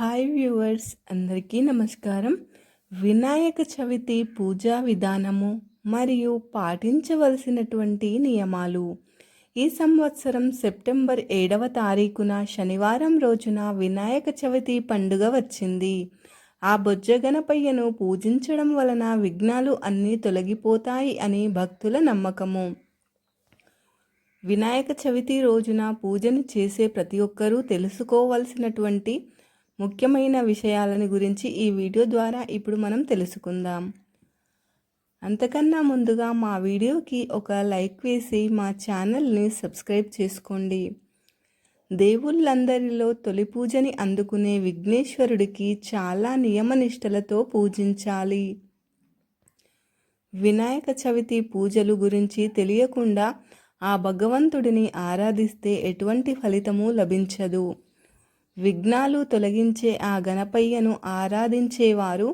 Hi viewers అందరికీ నమస్కారం. వినాయక చవితి పూజా విధానము మరియు పాటించవలసినటువంటి నియమాలు. ఈ సంవత్సరం సెప్టెంబర్ ఏడవ తారీఖున శనివారం రోజున వినాయక చవితి పండుగ వచ్చింది. ఆ బొజ్జ గణపయ్యను పూజించడం వలన విఘ్నాలు అన్నీ తొలగిపోతాయి అని భక్తుల నమ్మకము. వినాయక చవితి రోజున పూజను చేసే ప్రతి ఒక్కరూ తెలుసుకోవలసినటువంటి ముఖ్యమైన విషయాలను గురించి ఈ వీడియో ద్వారా ఇప్పుడు మనం తెలుసుకుందాం. అంతకన్నా ముందుగా మా వీడియోకి ఒక లైక్ వేసి మా ఛానల్ని సబ్స్క్రైబ్ చేసుకోండి. దేవుళ్ళందరిలో తొలి పూజని అందుకునే విఘ్నేశ్వరుడికి చాలా నియమనిష్టలతో పూజించాలి. వినాయక చవితి పూజలు గురించి తెలియకుండా ఆ భగవంతుడిని ఆరాధిస్తే ఎటువంటి ఫలితము లభించదు. విఘ్నాలు తొలగించే ఆ గణపయ్యను ఆరాధించేవారు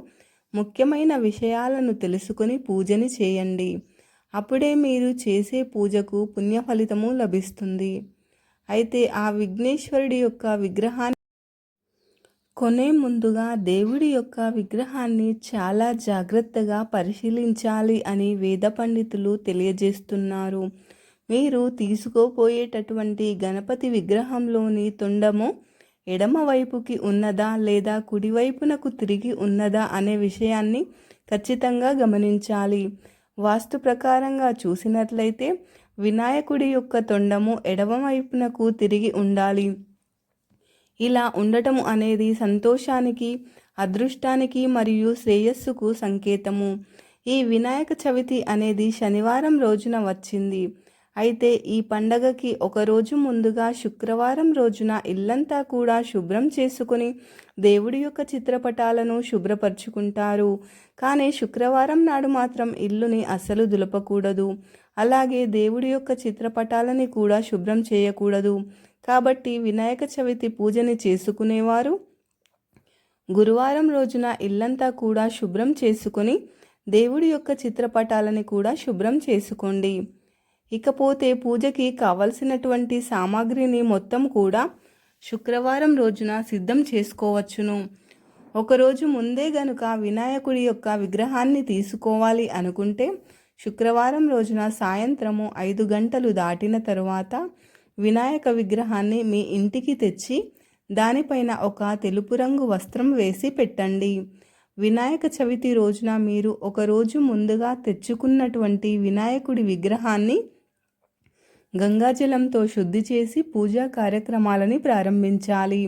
ముఖ్యమైన విషయాలను తెలుసుకుని పూజని చేయండి. అప్పుడే మీరు చేసే పూజకు పుణ్య ఫలితము లభిస్తుంది. అయితే ఆ విఘ్నేశ్వరుడి యొక్క విగ్రహాన్ని కొనే ముందుగా దేవుడి యొక్క విగ్రహాన్ని చాలా జాగ్రత్తగా పరిశీలించాలి అని వేద పండితులు తెలియజేస్తున్నారు. మీరు తీసుకోపోయేటటువంటి గణపతి విగ్రహంలోని తొండము ఎడమ వైపుకి ఉన్నదా లేదా కుడివైపునకు తిరిగి ఉన్నదా అనే విషయాన్ని ఖచ్చితంగా గమనించాలి. వాస్తు ప్రకారంగా చూసినట్లయితే వినాయకుడి యొక్క తొండము ఎడమవైపునకు తిరిగి ఉండాలి. ఇలా ఉండటం అనేది సంతోషానికి అదృష్టానికి మరియు శ్రేయస్సుకు సంకేతము. ఈ వినాయక చవితి అనేది శనివారం రోజున వచ్చింది. అయితే ఈ పండగకి ఒకరోజు ముందుగా శుక్రవారం రోజున ఇల్లంతా కూడా శుభ్రం చేసుకుని దేవుడి యొక్క చిత్రపటాలను శుభ్రపరుచుకుంటారు. కానీ శుక్రవారం నాడు మాత్రం ఇల్లుని అస్సలు దులపకూడదు. అలాగే దేవుడి యొక్క చిత్రపటాలని కూడా శుభ్రం చేయకూడదు. కాబట్టి వినాయక చవితి పూజని చేసుకునేవారు గురువారం రోజున ఇల్లంతా కూడా శుభ్రం చేసుకొని దేవుడి యొక్క చిత్రపటాలని కూడా శుభ్రం చేసుకోండి. ఇకపోతే పూజకి కావలసినటువంటి సామాగ్రిని మొత్తం కూడా శుక్రవారం రోజున సిద్ధం చేసుకోవచ్చును. ఒకరోజు ముందే గనుక వినాయకుడి యొక్క విగ్రహాన్ని తీసుకోవాలి అనుకుంటే శుక్రవారం రోజున సాయంత్రము ఐదు గంటలు దాటిన తరువాత వినాయక విగ్రహాన్ని మీ ఇంటికి తెచ్చి దానిపైన ఒక తెలుపు రంగు వస్త్రం వేసి పెట్టండి. వినాయక చవితి రోజున మీరు ఒకరోజు ముందుగా తెచ్చుకున్నటువంటి వినాయకుడి విగ్రహాన్ని గంగాజలంతో శుద్ధి చేసి పూజా కార్యక్రమాలని ప్రారంభించాలి.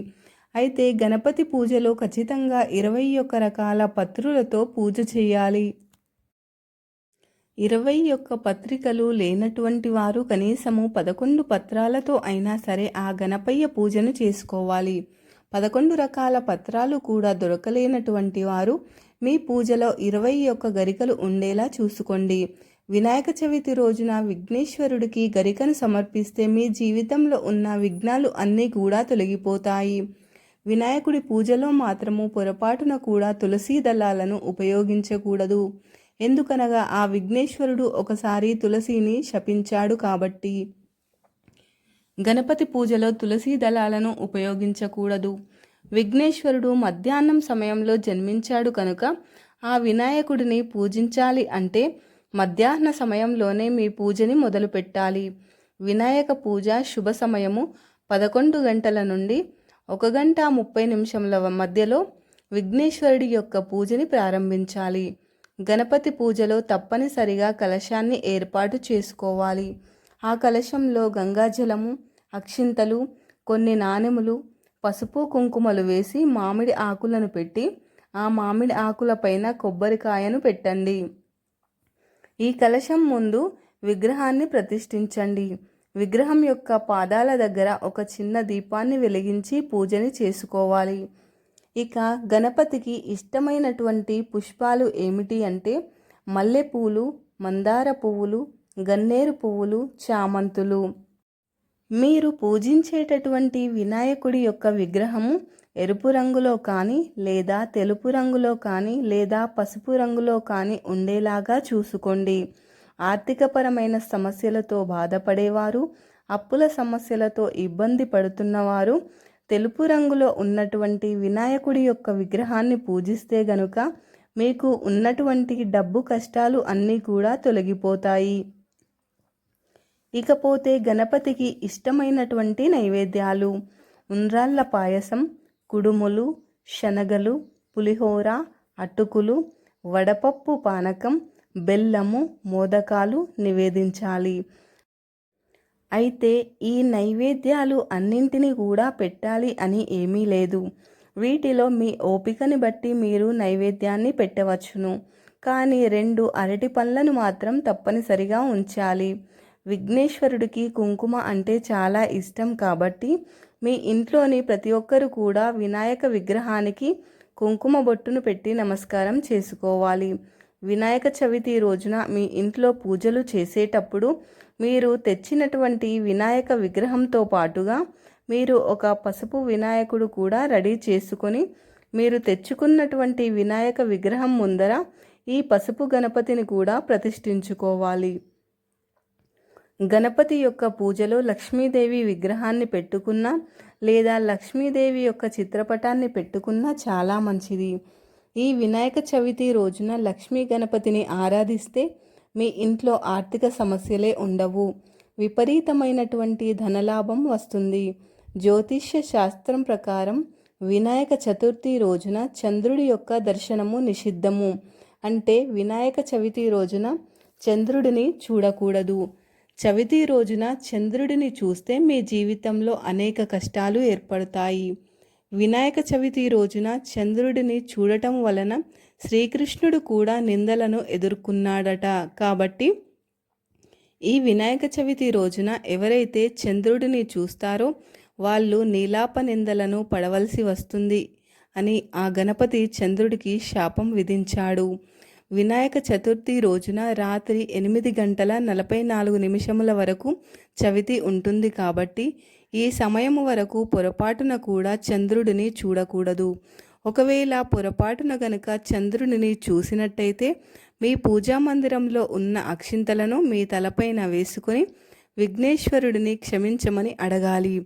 అయితే గణపతి పూజలో ఖచ్చితంగా ఇరవై ఒక్క రకాల పత్రులతో పూజ చేయాలి. ఇరవై ఒక్క పత్రికలు లేనటువంటి వారు కనీసము పదకొండు పత్రాలతో అయినా సరే ఆ గణపయ్య పూజను చేసుకోవాలి. పదకొండు రకాల పత్రాలు కూడా దొరకలేనటువంటి వారు మీ పూజలో ఇరవై ఒక్క గరికలు ఉండేలా చూసుకోండి. వినాయక చవితి రోజున విఘ్నేశ్వరుడికి గరికను సమర్పిస్తే మీ జీవితంలో ఉన్న విఘ్నాలు అన్నీ కూడా తొలగిపోతాయి. వినాయకుడి పూజలో మాత్రము పొరపాటున కూడా తులసీ దళాలను ఉపయోగించకూడదు. ఎందుకనగా ఆ విఘ్నేశ్వరుడు ఒకసారి తులసిని శపించాడు కాబట్టి. గణపతి పూజలో తులసీ దళాలను ఉపయోగించకూడదు. విఘ్నేశ్వరుడు మధ్యాహ్నం సమయంలో జన్మించాడు కనుక ఆ వినాయకుడిని పూజించాలి అంటే మధ్యాహ్న సమయంలోనే మీ పూజని మొదలుపెట్టాలి. వినాయక పూజ శుభ సమయము పదకొండు గంటల నుండి ఒక గంట ముప్పై నిమిషముల మధ్యలో విఘ్నేశ్వరుడి యొక్క పూజని ప్రారంభించాలి. గణపతి పూజలో తప్పనిసరిగా కలశాన్ని ఏర్పాటు చేసుకోవాలి. ఆ కలశంలో గంగాజలము అక్షింతలు కొన్ని నాణెములు పసుపు కుంకుమలు వేసి మామిడి ఆకులను పెట్టి ఆ మామిడి ఆకులపైన కొబ్బరికాయను పెట్టండి. ఈ కలశం ముందు విగ్రహాన్ని ప్రతిష్ఠించండి. విగ్రహం యొక్క పాదాల దగ్గర ఒక చిన్న దీపాన్ని వెలిగించి పూజని చేసుకోవాలి. ఇక గణపతికి ఇష్టమైనటువంటి పుష్పాలు ఏమిటి అంటే మల్లెపూలు మందార పువ్వులు గన్నేరు పువ్వులు చామంతులు. మీరు పూజించేటటువంటి వినాయకుడి యొక్క విగ్రహము ఎరుపు రంగులో కానీ లేదా తెలుపు రంగులో కానీ లేదా పసుపు రంగులో కానీ ఉండేలాగా చూసుకోండి. ఆర్థికపరమైన సమస్యలతో బాధపడేవారు అప్పుల సమస్యలతో ఇబ్బంది పడుతున్నవారు తెలుపు రంగులో ఉన్నటువంటి వినాయకుడి యొక్క విగ్రహాన్ని పూజిస్తే గనుక మీకు ఉన్నటువంటి డబ్బు కష్టాలు అన్నీ కూడా తొలగిపోతాయి. ఇకపోతే గణపతికి ఇష్టమైనటువంటి నైవేద్యాలు ఉండ్రాళ్ళ పాయసం కుడుములు శనగలు పులిహోర అటుకులు వడపప్పు పానకం బెల్లము మోదకాలు నివేదించాలి. అయితే ఈ నైవేద్యాలు అన్నింటినీ కూడా పెట్టాలి అని ఏమీ లేదు. వీటిలో మీ ఓపికని బట్టి మీరు నైవేద్యాన్ని పెట్టవచ్చును. కానీ రెండు అరటి పళ్ళను మాత్రం తప్పనిసరిగా ఉంచాలి. విఘ్నేశ్వరుడికి కుంకుమ అంటే చాలా ఇష్టం కాబట్టి మీ ఇంట్లోని ప్రతి ఒక్కరు కూడా వినాయక విగ్రహానికి కుంకుమ బొట్టును పెట్టి నమస్కారం చేసుకోవాలి. వినాయక చవితి రోజున మీ ఇంట్లో పూజలు చేసేటప్పుడు మీరు తెచ్చినటువంటి వినాయక విగ్రహంతో పాటుగా మీరు ఒక పసుపు వినాయకుడు కూడా రెడీ చేసుకొని మీరు తెచ్చుకున్నటువంటి వినాయక విగ్రహం ముందర ఈ పసుపు గణపతిని కూడా ప్రతిష్ఠించుకోవాలి. గణపతి యొక్క పూజలో లక్ష్మీదేవి విగ్రహాన్ని పెట్టుకున్నా లేదా లక్ష్మీదేవి యొక్క చిత్రపటాన్ని పెట్టుకున్నా చాలా మంచిది. ఈ వినాయక చవితి రోజున లక్ష్మీ గణపతిని ఆరాధిస్తే మీ ఇంట్లో ఆర్థిక సమస్యలే ఉండవు. విపరీతమైనటువంటి ధనలాభం వస్తుంది. జ్యోతిష్య శాస్త్రం ప్రకారం వినాయక చతుర్థి రోజున చంద్రుడి యొక్క దర్శనము నిషిద్ధము. అంటే వినాయక చవితి రోజున చంద్రుడిని చూడకూడదు. చవితి రోజున చంద్రుడిని చూస్తే మీ జీవితంలో అనేక కష్టాలు ఏర్పడతాయి. వినాయక చవితి రోజున చంద్రుడిని చూడటం వలన శ్రీకృష్ణుడు కూడా నిందలను ఎదుర్కొన్నాడట. కాబట్టి ఈ వినాయక చవితి రోజున ఎవరైతే చంద్రుడిని చూస్తారో వాళ్ళు నీలాప నిందలను పడవలసి వస్తుంది అని ఆ గణపతి చంద్రుడికి శాపం విధించాడు. వినాయక చతుర్థి రోజున రాత్రి ఎనిమిది గంటల నలభై నాలుగు నిమిషముల వరకు చవితి ఉంటుంది కాబట్టి ఈ సమయం వరకు పొరపాటున కూడా చంద్రుడిని చూడకూడదు. ఒకవేళ పొరపాటున గనుక చంద్రుడిని చూసినట్టయితే మీ పూజా మందిరంలో ఉన్న అక్షింతలను మీ తలపైన వేసుకొని విఘ్నేశ్వరుడిని క్షమించమని అడగాలి.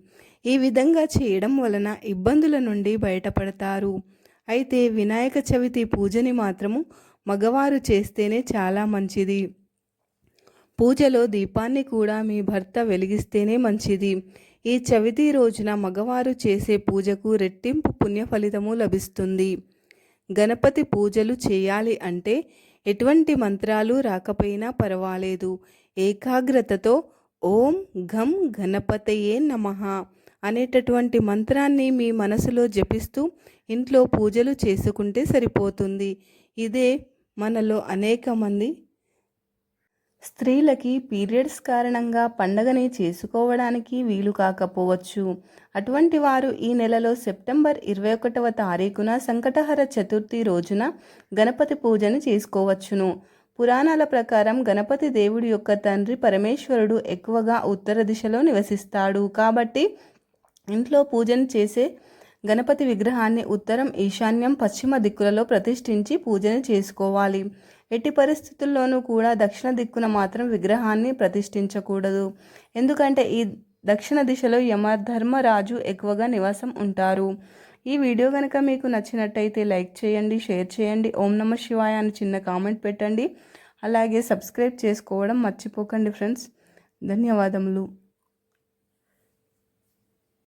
ఈ విధంగా చేయడం వలన ఇబ్బందుల నుండి బయటపడతారు. అయితే వినాయక చవితి పూజని మాత్రము మగవారు చేస్తేనే చాలా మంచిది. పూజలో దీపాన్ని కూడా మీ భర్త వెలిగిస్తేనే మంచిది. ఈ చవితి రోజున మగవారు చేసే పూజకు రెట్టింపు పుణ్య ఫలితము లభిస్తుంది. గణపతి పూజలు చేయాలి అంటే ఎటువంటి మంత్రాలు రాకపోయినా పర్వాలేదు. ఏకాగ్రతతో ఓం ఘం గణపతయే నమ అనేటటువంటి మంత్రాన్ని మీ మనసులో జపిస్తూ ఇంట్లో పూజలు చేసుకుంటే సరిపోతుంది. ఇదే మనలో అనేక మంది స్త్రీలకి పీరియడ్స్ కారణంగా పండగని చేసుకోవడానికి వీలు కాకపోవచ్చు. అటువంటి వారు ఈ నెలలో సెప్టెంబర్ ఇరవై ఒకటవ తారీఖున సంకటహర చతుర్థి రోజున గణపతి పూజను చేసుకోవచ్చును. పురాణాల ప్రకారం గణపతి దేవుడి యొక్క తండ్రి పరమేశ్వరుడు ఎక్కువగా ఉత్తర దిశలో నివసిస్తాడు. కాబట్టి ఇంట్లో పూజను చేసే గణపతి విగ్రహాన్ని ఉత్తరం ఈశాన్యం పశ్చిమ దిక్కులలో ప్రతిష్ఠించి పూజను చేసుకోవాలి. ఎట్టి పరిస్థితుల్లోనూ కూడా దక్షిణ దిక్కున మాత్రం విగ్రహాన్ని ప్రతిష్ఠించకూడదు. ఎందుకంటే ఈ దక్షిణ దిశలో యమధర్మరాజు ఎక్కువగా నివాసం ఉంటారు. ఈ వీడియో కనుక మీకు నచ్చినట్టయితే లైక్ చేయండి షేర్ చేయండి ఓం నమ శివాయ అని చిన్న కామెంట్ పెట్టండి. అలాగే సబ్స్క్రైబ్ చేసుకోవడం మర్చిపోకండి ఫ్రెండ్స్. ధన్యవాదములు.